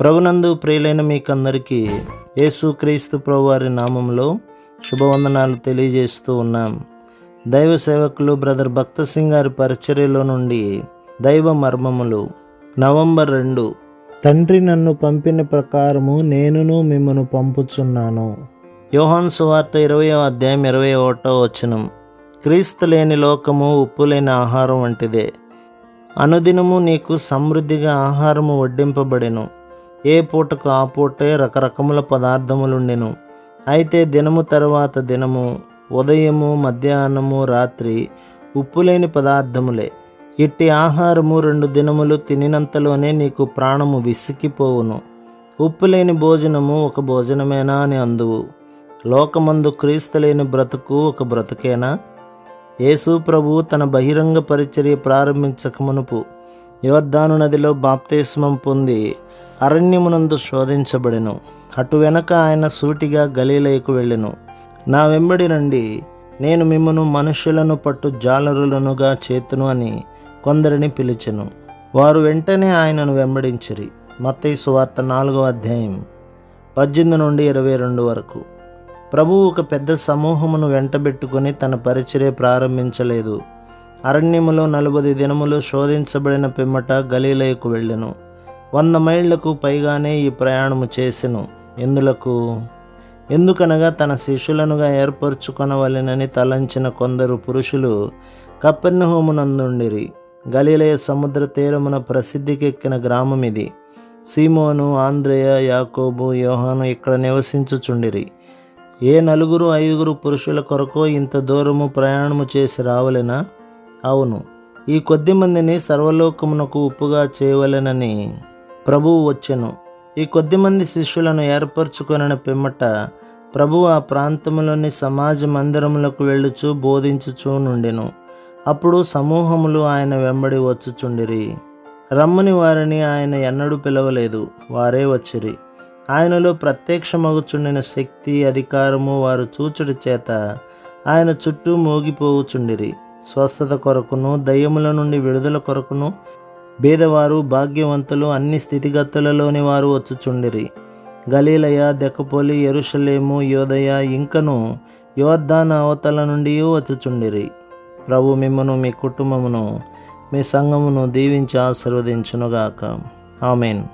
ప్రభునందు ప్రియులైన మీకందరికీ యేసుక్రీస్తు క్రీస్తు ప్రభువారి నామంలో శుభవందనాలు తెలియజేస్తూ ఉన్నాం. దైవ సేవకులు బ్రదర్ భక్త సింగ్ గారి పరిచర్యలో నుండి దైవ మర్మములు. నవంబర్ రెండు. తండ్రి నన్ను పంపిన ప్రకారము నేనును మిమ్మను పంపుచున్నాను. యోహాన్ సువార్త ఇరవై అధ్యాయం ఇరవై ఒకటో వచనం. క్రీస్తు లేని లోకము ఉప్పు లేని ఆహారం వంటిదే. అనుదినము నీకు సమృద్ధిగా ఆహారము వడ్డింపబడెను. ఏ పూటకు ఆ పూటే రకరకముల పదార్థములుండెను. అయితే దినము తర్వాత దినము ఉదయము మధ్యాహ్నము రాత్రి ఉప్పు లేని పదార్థములే. ఇట్టి ఆహారము రెండు దినములు తినినంతలోనే నీకు ప్రాణము విసికిపోవును. ఉప్పు లేని భోజనము ఒక భోజనమేనా అని అందువు. లోకమందు క్రీస్తు లేని బ్రతుకు ఒక బ్రతుకేనా? యేసు ప్రభు తన బహిరంగ పరిచర్య ప్రారంభించక యువర్ధాను నదిలో బాప్తిస్మం పొంది అరణ్యమునందు శోధించబడెను. అటు వెనక ఆయన సూటిగా గలీలయకు వెళ్ళెను. నా వెంబడి రండి. నేను మిమ్మను మనుషులను పట్టు జాలరులనుగా చేతును అని కొందరిని పిలిచెను. వారు వెంటనే ఆయనను వెంబడించిరి. మత్తయి సువార్త నాలుగో అధ్యాయం పద్దెనిమిది నుండి ఇరవై రెండు వరకు. ప్రభువు ఒక పెద్ద సమూహమును వెంటబెట్టుకుని తన పరిచర్య ప్రారంభించలేదు. అరణ్యములో నలుబది దినములు శోధించబడిన పిమ్మట గలీలయకు వెళ్ళెను. వంద మైళ్ళకు పైగానే ఈ ప్రయాణము చేసెను. ఎందులకు? ఎందుకనగా తన శిష్యులనుగా ఏర్పరచుకొనవలెనని తలంచిన కొందరు పురుషులు కపెర్నహోమునందుండిరి. గలీలయ సముద్ర తీరమున ప్రసిద్ధికెక్కిన గ్రామం ఇది సీమోను ఆంధ్రేయ యాకోబు యోహాను ఇక్కడ నివసించుచుండిరి. ఏ నలుగురు ఐదుగురు పురుషుల కొరకో ఇంత దూరము ప్రయాణము చేసి రావలెనా? అవును ఈ కొద్ది మందిని సర్వలోకమునకు ఉప్పుగా చేయవలెనని ప్రభువు వచ్చెను. ఈ కొద్ది మంది శిష్యులను ఏర్పరచుకొనిన పిమ్మట ప్రభువు ఆ ప్రాంతములోని సమాజ మందిరములకు వెళ్ళుచు బోధించుచూ నుండెను. అప్పుడు సమూహములు ఆయన వెంబడి వచ్చుచుండిరి. రమ్మని వారిని ఆయన ఎన్నడూ పిలవలేదు వారే వచ్చిరి. ఆయనలో ప్రత్యక్షమగుచుండిన శక్తి అధికారము వారు చూచుడి చేత ఆయన చుట్టూ మోగిపోవుచుండిరి. స్వస్థత కొరకును దయ్యముల నుండి విడుదల కొరకును బేదవారు భాగ్యవంతులు అన్ని స్థితిగతులలోని వారు వచ్చుచుండిరి. గలీలయ దెక్కపోలి ఎరుషలేము యోదయ ఇంకను యోర్ధాన అవతల నుండి వచ్చుచుండిరి. ప్రభు మిమ్మను మీ కుటుంబమును మీ సంఘమును దీవించి ఆశీర్వదించునుగాక. ఆమెన్.